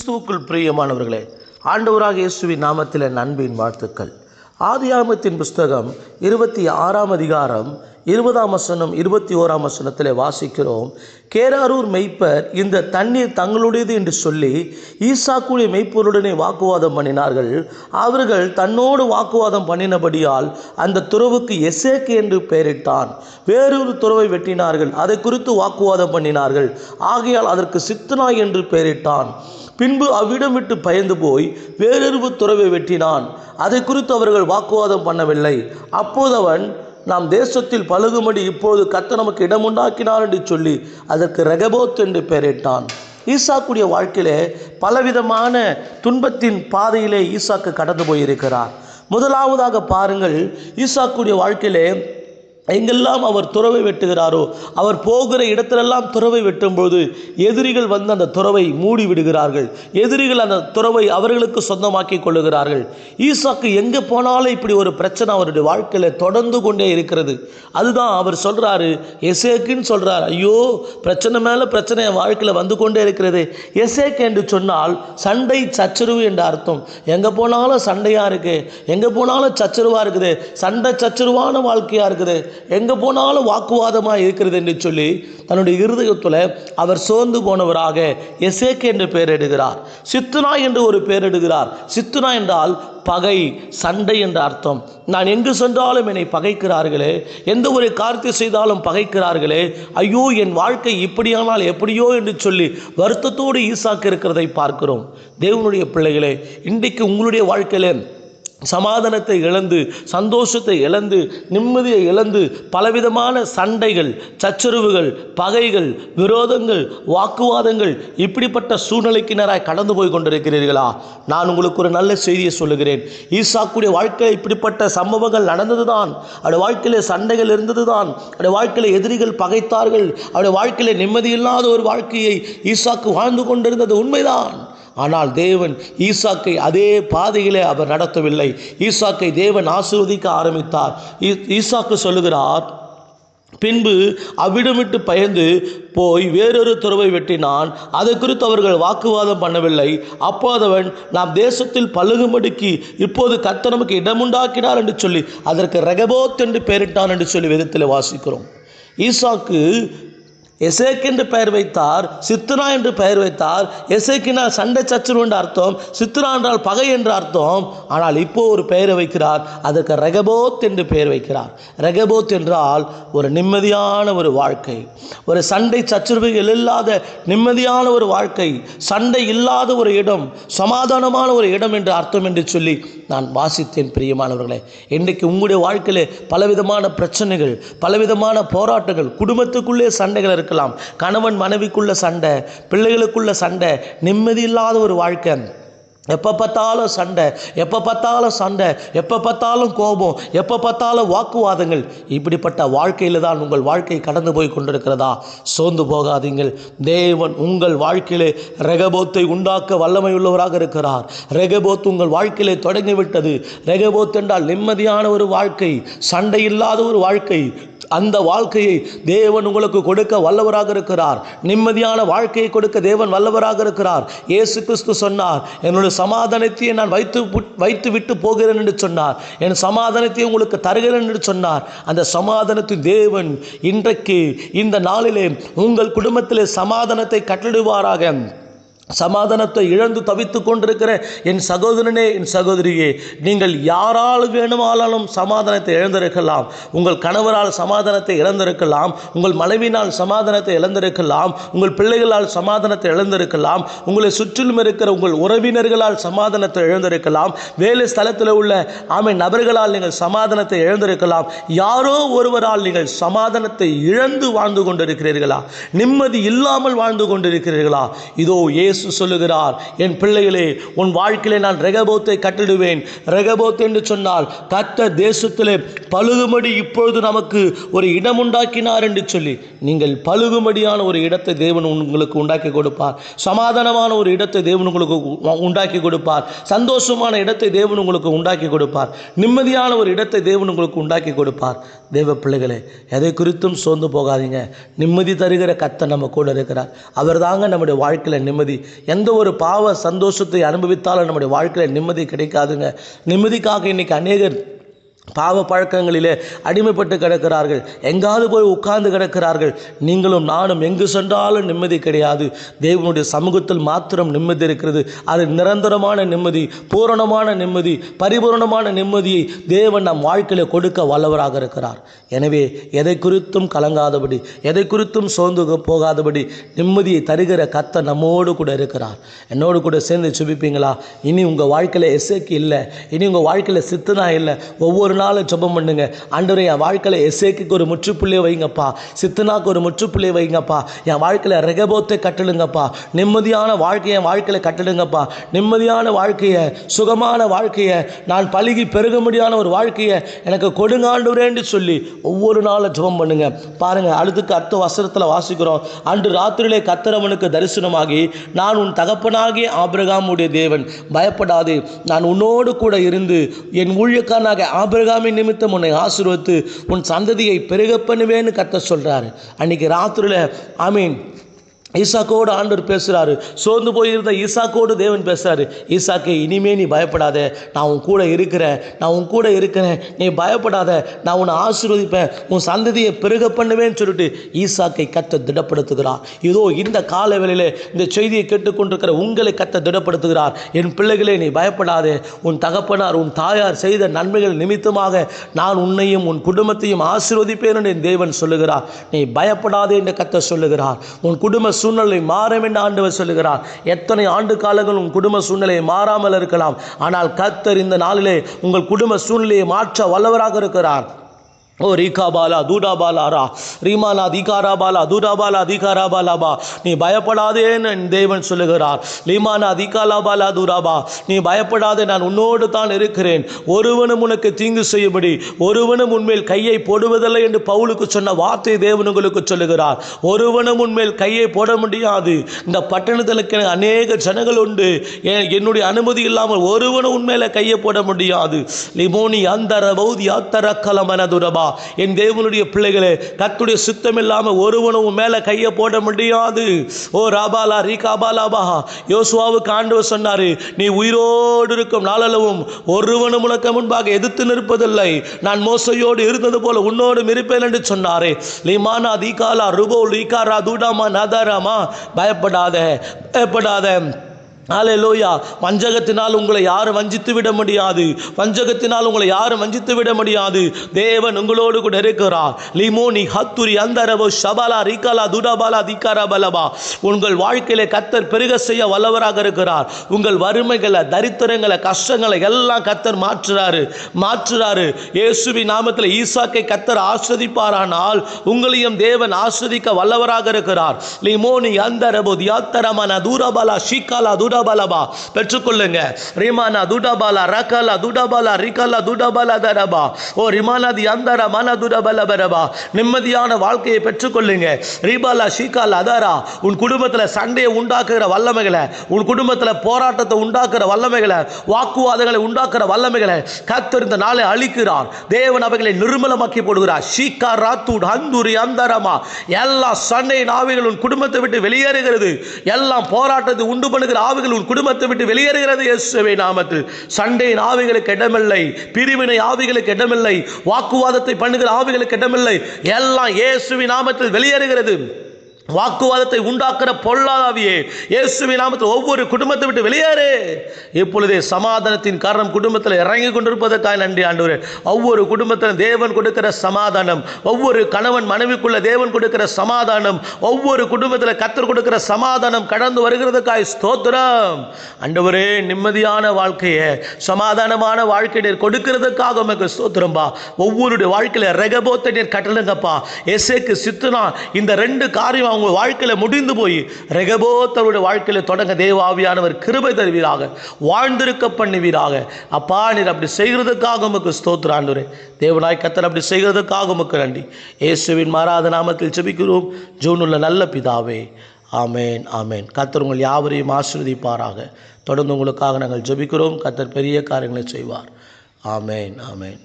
கிறிஸ்துவுக்குள் பிரியமானவர்களே ஆண்டவராக இயேசுவின் நாமத்தில் நண்பின் வாழ்த்துக்கள். ஆதியாமத்தின் புஸ்தகம் இருபத்தி ஆறாம் அதிகாரம் இருபதாம் வசனம் இருபத்தி ஓராம் வசனத்தில் வாசிக்கிறோம். கேராரூர் மெய்ப்பர் இந்த தண்ணீர் தங்களுடையது என்று சொல்லி ஈசாக்குடைய மெய்ப்பொருடனே வாக்குவாதம் பண்ணினார்கள். அவர்கள் தன்னோடு வாக்குவாதம் பண்ணினபடியால் அந்த துறவுக்கு எசேக்கு என்று பெயரிட்டான். வேறொரு துறவை வெட்டினார்கள் அதை குறித்து வாக்குவாதம் பண்ணினார்கள். ஆகையால் அதற்கு சித்தனாய் என்று பெயரிட்டான். பின்பு அவ்விடம் விட்டு பயந்து போய் வேறொரு துறவை வெட்டினான். அதை குறித்து அவர்கள் வாக்குவாதம் பண்ணவில்லை. அப்போது அவன் நாம் தேசத்தில் பழுகும்படி இப்போது கத்த நமக்கு இடம் உண்டாக்கினார் என்று சொல்லி அதற்கு ரெகபோத் என்று பெயரிட்டான். ஈசாக்குடைய வாழ்க்கையிலே பலவிதமான துன்பத்தின் பாதையிலே ஈசாக்கு கடந்து போயிருக்கிறார். முதலாவதாக பாருங்கள் ஈசாக்குடைய வாழ்க்கையிலே எங்கெல்லாம் அவர் துறவை வெட்டுகிறாரோ அவர் போகிற இடத்திலெல்லாம் துறவை வெட்டும்போது எதிரிகள் வந்து அந்த துறவை மூடி விடுகிறார்கள். எதிரிகள் அந்த துறவை அவர்களுக்கு சொந்தமாக்கி கொள்ளுகிறார்கள். ஈசாக்கு எங்கே போனாலும் இப்படி ஒரு பிரச்சனை அவருடைய வாழ்க்கையில் தொடர்ந்து கொண்டே இருக்கிறது. அதுதான் அவர் சொல்கிறாரு எசேக்குன்னு சொல்கிறார் ஐயோ பிரச்சனை மேலே பிரச்சனை என் வாழ்க்கையில் வந்து கொண்டே இருக்கிறது. எசேக் என்று சொன்னால் சண்டை சச்சரவு என்ற அர்த்தம். எங்கே போனாலும் சண்டையாக இருக்குது எங்கே போனாலும் சச்சரவாக இருக்குது சண்டை சச்சரவான வாழ்க்கையாக இருக்குது. எங்கே போனாலும் வாக்குவாதமாக இருக்கிறது என்று சொல்லி தன்னுடைய இருதயத்தில் அவர் சோர்ந்து போனவராக எசேக் என்று பெயரிடுகிறார் சித்துனா என்று ஒரு பெயரிடுகிறார் சித்துனா என்றால் பகை சண்டை என்ற அர்த்தம். நான் எங்கு சென்றாலும் என்னை பகைக்கிறார்களே எந்த ஒரு காரியத்தை செய்தாலும் பகைக்கிறார்களே ஐயோ என் வாழ்க்கை இப்படியானால் எப்படியோ என்று சொல்லி வருத்தத்தோடு ஈசாக்கு இருக்கிறதை பார்க்கிறோம். தேவனுடைய பிள்ளைகளே இன்றைக்கு உங்களுடைய வாழ்க்கையிலே சமாதானத்தை இழந்து சந்தோஷத்தை இழந்து நிம்மதியை இழந்து பலவிதமான சண்டைகள் சச்சரவுகள் பகைகள் விரோதங்கள் வாக்குவாதங்கள் இப்படிப்பட்ட சூழ்நிலைக்கினராய் கடந்து போய் கொண்டிருக்கிறீர்களா? நான் உங்களுக்கு ஒரு நல்ல செய்தியை சொல்லுகிறேன். ஈசாக்குடைய வாழ்க்கையில் இப்படிப்பட்ட சம்பவங்கள் நடந்ததுதான். அவருடைய வாழ்க்கையிலே சண்டைகள் இருந்ததுதான். அவருடைய வாழ்க்கையில் எதிரிகள் பகைத்தார்கள். அவருடைய வாழ்க்கையில நிம்மதியில்லாத ஒரு வாழ்க்கையை ஈசாக்கு வாழ்ந்து கொண்டிருந்தது உண்மைதான். ஆனால் தேவன் ஈசாக்கை அதே பாதையிலே அவர் நடத்தவில்லை. ஈசாக்கை தேவன் ஆசீர்வதிக்க ஆரம்பித்தார். ஈசாக்கு சொல்லுகிறார் பின்பு அவ்விடமிட்டு பயந்து போய் வேறொரு துறவை வெட்டினான். அதை குறித்து அவர்கள் வாக்குவாதம் பண்ணவில்லை. அப்போதவன் நாம் தேசத்தில் பழுகும்படுக்கி இப்போது கத்த நமக்கு இடமுண்டாக்கினார் என்று சொல்லி அதற்கு ரகபோத் என்று பெயரிட்டான் என்று சொல்லி விதத்தில் வாசிக்கிறோம். ஈசாக்கு எசேக் என்று பெயர் வைத்தார் சித்துனா என்று பெயர் வைத்தார். எசேக்கினா சண்டை சச்சரவு என்று அர்த்தம் சித்துனா என்றால் பகை என்று அர்த்தம். ஆனால் இப்போ ஒரு பெயரை வைக்கிறார் அதற்கு ரெகபோத் என்று பெயர் வைக்கிறார். ரெகபோத் என்றால் ஒரு நிம்மதியான ஒரு வாழ்க்கை. ஒரு சண்டை சச்சரவுகள் இல்லாத நிம்மதியான ஒரு வாழ்க்கை சண்டை இல்லாத ஒரு இடம் சமாதானமான ஒரு இடம் என்று அர்த்தம் என்று சொல்லி நான் வாசித்தேன் பிரியமானவர்களே. இன்றைக்கு உங்களுடைய வாழ்க்கையிலே பலவிதமான பிரச்சனைகள் பலவிதமான போராட்டங்கள் குடும்பத்துக்குள்ளே சண்டைகள் இருக்கலாம். கணவன் மனைவிக்குள்ள சண்டை பிள்ளைகளுக்குள்ள சண்டை நிம்மதி இல்லாத ஒரு வாழ்க்கை எப்போ பார்த்தாலும் சண்டை எப்போ பார்த்தாலும் சண்டை எப்போ பார்த்தாலும் கோபம் எப்போ பார்த்தாலும் வாக்குவாதங்கள். இப்படிப்பட்ட வாழ்க்கையில் தான் உங்கள் வாழ்க்கை கடந்து போய் கொண்டிருக்கிறதா? சோர்ந்து போகாதீங்கள். தேவன் உங்கள் வாழ்க்கையிலே ரெகபோத்தை உண்டாக்க வல்லமை உள்ளவராக இருக்கிறார். ரெகபோத் உங்கள் வாழ்க்கையிலே தொடங்கிவிட்டது. ரெகபோத் என்றால் நிம்மதியான ஒரு வாழ்க்கை சண்டை இல்லாத ஒரு வாழ்க்கை. அந்த வாழ்க்கையை தேவன் உங்களுக்கு கொடுக்க வல்லவராக இருக்கிறார். நிம்மதியான வாழ்க்கையை கொடுக்க தேவன் வல்லவராக இருக்கிறார். இயேசு கிறிஸ்து சொன்னார் என்னுடைய சமாதானத்தையே நான் வைத்து வைத்து விட்டு போகிறேன் என்று சொன்னார். என் சமாதானத்தை உங்களுக்கு தருகிறேன் என்று சொன்னார். அந்த சமாதானத்தை தேவன் இன்றைக்கு இந்த நாளிலே உங்கள் குடும்பத்திலே சமாதானத்தை கட்டளிடுவாராக சமாதானத்தை இழந்து தவித்துக் கொண்டிருக்கிற என் சகோதரனே என் சகோதரியே நீங்கள் யாரால் வேணுமானாலும் சமாதானத்தை இழந்திருக்கலாம். உங்கள் கணவரால் சமாதானத்தை இழந்திருக்கலாம். உங்கள் மனைவினால் சமாதானத்தை இழந்திருக்கலாம். உங்கள் பிள்ளைகளால் சமாதானத்தை இழந்திருக்கலாம். உங்களை சுற்றிலும் இருக்கிற உங்கள் உறவினர்களால் சமாதானத்தை இழந்திருக்கலாம். வேலை ஸ்தலத்தில் உள்ள ஆமை நபர்களால் நீங்கள் சமாதானத்தை இழந்திருக்கலாம். யாரோ ஒருவரால் நீங்கள் சமாதானத்தை இழந்து வாழ்ந்து கொண்டிருக்கிறீர்களா? நிம்மதி இல்லாமல் வாழ்ந்து கொண்டிருக்கிறீர்களா? இதோ இயேசு சொல்லுகிறார் என் பிள்ளைகளே உன் வாழ்க்கையிலே நான் ரெகபோத்தை கட்டிடுவேன். ரெகபோத் என்று சொன்னால் கத்த தேசத்திலே பழுகுமடி இப்பொழுது நமக்கு ஒரு இடம் உண்டாக்கினார் என்று சொல்லி நீங்கள் பழுகுமடியான ஒரு இடத்தை தேவன் உங்களுக்கு உண்டாக்கி கொடுப்பார். சமாதானமான ஒரு இடத்தை தேவன் உங்களுக்கு உண்டாக்கி கொடுப்பார். சந்தோஷமான இடத்தை தேவன் உங்களுக்கு உண்டாக்கி கொடுப்பார். நிம்மதியான ஒரு இடத்தை தேவன் உங்களுக்கு உண்டாக்கி கொடுப்பார். தேவ பிள்ளைகளே எதை குறித்தும் சோர்ந்து போகாதீங்க. நிம்மதி தருகிற கத்தை நம்ம கூட இருக்கிறார். அவர் தாங்க நம்முடைய வாழ்க்கையில் நிம்மதி. எந்த ஒரு பாவ சந்தோஷத்தை அனுபவித்தாலும் நம்முடைய வாழ்க்கையில் நிம்மதி கிடைக்காதுங்க. நிம்மதிக்காக இன்னைக்கு அநேகர் பாவ பழக்கங்களிலே அடிமைப்பட்டு கிடக்கிறார்கள். எங்காவது போய் உட்கார்ந்து கிடக்கிறார்கள். நீங்களும் நானும் எங்கு சென்றாலும் நிம்மதி கிடையாது. தேவனுடைய சமூகத்தில் மாத்திரம் நிம்மதி இருக்கிறது. அது நிரந்தரமான நிம்மதி பூரணமான நிம்மதி பரிபூரணமான நிம்மதியை தேவன் நம் வாழ்க்கையில் கொடுக்க வல்லவராக இருக்கிறார். எனவே எதை குறித்தும் கலங்காதபடி எதை குறித்தும் சோர்ந்து போகாதபடி நிம்மதியை தருகிற கத்த நம்மோடு கூட இருக்கிறார். என்னோடு கூட சேர்ந்து சுபிப்பீங்களா இனி உங்கள் வாழ்க்கையில் எசேக்கு இல்லை. இனி உங்கள் வாழ்க்கையில் சித்தனா இல்லை. ஒவ்வொரு நாளும் ஜெபம் பண்ணுங்க. ஆண்டவரே என் வாழ்க்கையில் எசேக்கு ஒரு முற்றுப்புள்ளியை வைங்கப்பா. சித்தனாக்கு ஒரு முற்றுப்புள்ளியை வைங்கப்பா. என் வாழ்க்கையில் ரெகபோத்தை கட்டளுங்கப்பா நிம்மதியான வாழ்க்கையை என் வாழ்க்கையில் கட்டளுங்கப்பா நிம்மதியான வாழ்க்கையை சுகமான வாழ்க்கையை நான் பழகி பெருக முடியாத ஒரு வாழ்க்கையை எனக்கு கொடுங்காண்டுறேன்னு சொல்லி ஒவ்வொரு நாளும் ஜெபம் பண்ணுங்க. பாருங்க அடுத்துக்கு அடுத்த வசனத்தில் வாசிக்கிறோம். அன்று ராத்திரியிலே கத்திரவனுக்கு தரிசனமாகி நான் உன் தகப்பனாகிய ஆபிரகாமுடைய தேவன். பயப்படாது. நான் உன்னோடு கூட இருந்து என் ஊழியக்காரனாக ஆபிரகாமின் நிமித்தம் உன்னை ஆசீர்வதித்து உன் சந்ததியை பெருக பண்ணுவேன்னு கத்த சொல்றாரு. அன்னைக்கு ராத்திரியில் ஐ மீன் ஈசாக்கோடு ஆண்டவர் பேசுகிறாரு சோர்ந்து போயிருந்த ஈசாக்கோடு தேவன் பேசுகிறாரு ஈசாக்கே இனிமே நீ பயப்படாத. நான் உன் கூட இருக்கிறேன். நான் உன் கூட இருக்கிறேன். நீ பயப்படாத. நான் உன்னை ஆசீர்வதிப்பேன். உன் சந்ததியை பெருக பண்ணுவேன்னு சொல்லிட்டு ஈசாக்கை கத்த திடப்படுத்துகிறார். இதோ இந்த கால வேளையிலே இந்த செய்தியை கேட்டுக்கொண்டிருக்கிற உங்களை கத்த திடப்படுத்துகிறார். என் பிள்ளைகளே நீ பயப்படாதே. உன் தகப்பனார் உன் தாயார் செய்த நன்மைகள் நிமித்தமாக நான் உன்னையும் உன் குடும்பத்தையும் ஆசீர்வதிப்பேன் என்று என் தேவன் சொல்லுகிறார். நீ பயப்படாதே என்று கத்த சொல்லுகிறார். உன் குடும்ப சூழ்நிலை மாறும் என்று ஆண்டவர் சொல்லுகிறார். எத்தனை ஆண்டு காலங்கள் உங்கள் குடும்ப சூழ்நிலை மாறாமல் இருக்கலாம். ஆனால் கத்தர் இந்த நாளிலே உங்கள் குடும்ப சூழ்நிலையை மாற்ற வல்லவராக இருக்கிறார். ஓ ரீகாபாலா தூடாபாலாரா ரீமாலா அதிகாராபாலா தூடாபாலா அதிகாராபாலாபா நீ பயப்படாதேன்னு என் தேவன் சொல்லுகிறார். லீமானா அதிகாலாபாலா தூராபா நீ பயப்படாதே நான் உன்னோடு தான் இருக்கிறேன். ஒருவனும் உனக்கு தீங்கு செய்யும்படி ஒருவனும் உன்மேல் கையை போடுவதில்லை என்று பவுலுக்கு சொன்ன வார்த்தை தேவன் உங்களுக்கு சொல்லுகிறார். ஒருவனும் உன்மேல் கையை போட முடியாது. இந்த பட்டணத்தில் அநேக ஜனங்கள் உண்டு. என்னுடைய அனுமதி இல்லாமல் ஒருவனும் உன்மேல கையை போட முடியாது. லிமோனி அந்தர பௌதி அத்தர கலமனதுரபா என் தேவனுடைய பிள்ளைகளே கத்துடைய சுத்தம் இல்லாமல் ஒருவனும் உன் மேல கையை போட முடியாது. ஓ ராபாலா ரீகாபாலாபா யோசுவாவுக்கு ஆண்டவர் சொன்னாரு நீ உயிரோடு இருக்கும் நாளளவும் ஒருவனும் உனக்கு முன்பாக எதிர்த்து நிற்பதில்லை. நான் மோசையோடு இருந்தது போல உன்னோடும் இருப்பேன் என்று சொன்னாரே. லிமானா தீகாலா ருபோ லீகாரா தூடாமா நாதாராமா பயப்படாத பயப்படாத. ஹalleluya. வஞ்சகத்தினால் உங்களை யாரும் வஞ்சித்து விட முடியாது. வஞ்சகத்தினால் உங்களை யாரும் வஞ்சித்து விட முடியாது. தேவன் உங்களோடு கூட இருக்கிறார். லிமோனி ஹத்துரி அந்தரவோ ஷபாலா ரிகலா துடபாலா திகாரா பலபா உங்கள் வாழ்க்கையில கத்தர் பெருக செய்ய வல்லவராக இருக்கிறார். உங்கள் வறுமைகளை தரித்திரங்களை கஷ்டங்களை எல்லாம் கத்தர் மாற்றுறாரு. மாற்றுறாரு. இயேசுவி நாமத்தில் ஈசாக்கை கத்தர் ஆஸ்வதிப்பாரானால் உங்களையும் தேவன் ஆஸ்வதிக்க வல்லவராக இருக்கிறார். லிமோனி அந்தரபோ தியாத்தரமான தூரபாலா ஷீகாலா தூடபாலபா. பெற்றுக்கொள்ளுங்க. ரிமானா தூடாபாலா ரகாலா தூடாபாலா ரிகாலா தூடாபாலா தரபா. ஓ ரிமானா தி அந்தர மன தூடபல பரபா நிம்மதியான வாழ்க்கையை பெற்றுக்கொள்ளுங்க. ரீபாலா ஷீகாலா அதாரா. உன் குடும்பத்தில் சண்டையை உண்டாக்குகிற வல்லமைகளை உன் குடும்பத்தில் போராட்டத்தை உண்டாக்குற வல்லமைகளை வாக்குவாதங்களை உண்டாக்குற வல்லமைகளை கத்திருந்த நாளை அழிக்கிறார். தேவன் அவைகளை நிர்மலமாக்கி போடுகிறார். ஷீகா ராத்தூட் ஹந்தூரி அந்தரமா. எல்லா சண்டையின் ஆவிகள் உன் குடும்பத்தை விட்டு வெளியேறுகிறது. எல்லாம் போராட்டத்தை உண்டு பண்ணுகிற ஆவிகள் உன் குடும்பத்தை விட்டு வெளியேறுகிறது இயேசுவை நாமத்தில். சண்டையின் ஆவிகளுக்கு இடமில்லை பிரிவினை ஆவிகளுக்கு இடமில்லை வாக்குவாதத்தை பண்ணுகிற ஆவிகளுக்கு இடமில்லை. எல்லாம் இயேசுவின் நாமத்தில் வெளியேறுகிறது. வாக்குவாதத்தை உண்டாக்குற பொல்லாதாவியே இயேசுவின் நாமத்தில் ஒவ்வொரு குடும்பத்தை விட்டு வெளியேறு. இப்பொழுதே சமாதானத்தின் காரணம் குடும்பத்தில் இறங்கி கொண்டிருப்பதற்காக நன்றி ஆண்டவர். ஒவ்வொரு குடும்பத்திலும் தேவன் கொடுக்கிற சமாதானம் ஒவ்வொரு கணவன் மனைவிக்குள்ள தேவன் கொடுக்கிற சமாதானம் ஒவ்வொரு குடும்பத்தில் கத்தர் கொடுக்கிற சமாதானம் கடந்து வருகிறதுக்காய் ஸ்தோத்திரம். அண்டவரே நிம்மதியான வாழ்க்கையை சமாதானமான வாழ்க்கை நீர் கொடுக்கிறதுக்காக உமக்கு ஸ்தோத்திரம்பா. ஒவ்வொருடைய வாழ்க்கையில ரெகபோத்தை நீர் கட்டளுங்கப்பா. எசேக்கு சித்துனா இந்த ரெண்டு காரியம் அவங்க வாழ்க்கையில முடிந்து போய் ரெகபோத்தருடைய வாழ்க்கையில தொடங்க தேவாவியானவர் கிருபை தருவீராக வாழ்ந்திருக்க பண்ணுவீராக. அப்பா நீர் அப்படி செய்கிறதுக்காக உமக்கு ஸ்தோத்திரம் ஆண்டவரே. தேவனாய் கத்தர் அப்படி செய்கிறதுக்காக உமக்கு நன்றி. இயேசுவின் மாறாத நாமத்தில் ஜெபிக்கிறோம். உள்ள நல்ல பிதாவே. ஆமேன் ஆமேன். கத்தர் உங்கள் யாவரையும் ஆசீர்வதிப்பாராக. தொடர்ந்து உங்களுக்காக நாங்கள் ஜெபிக்கிறோம். கத்தர் பெரிய காரியங்களை செய்வார். ஆமேன் ஆமேன்.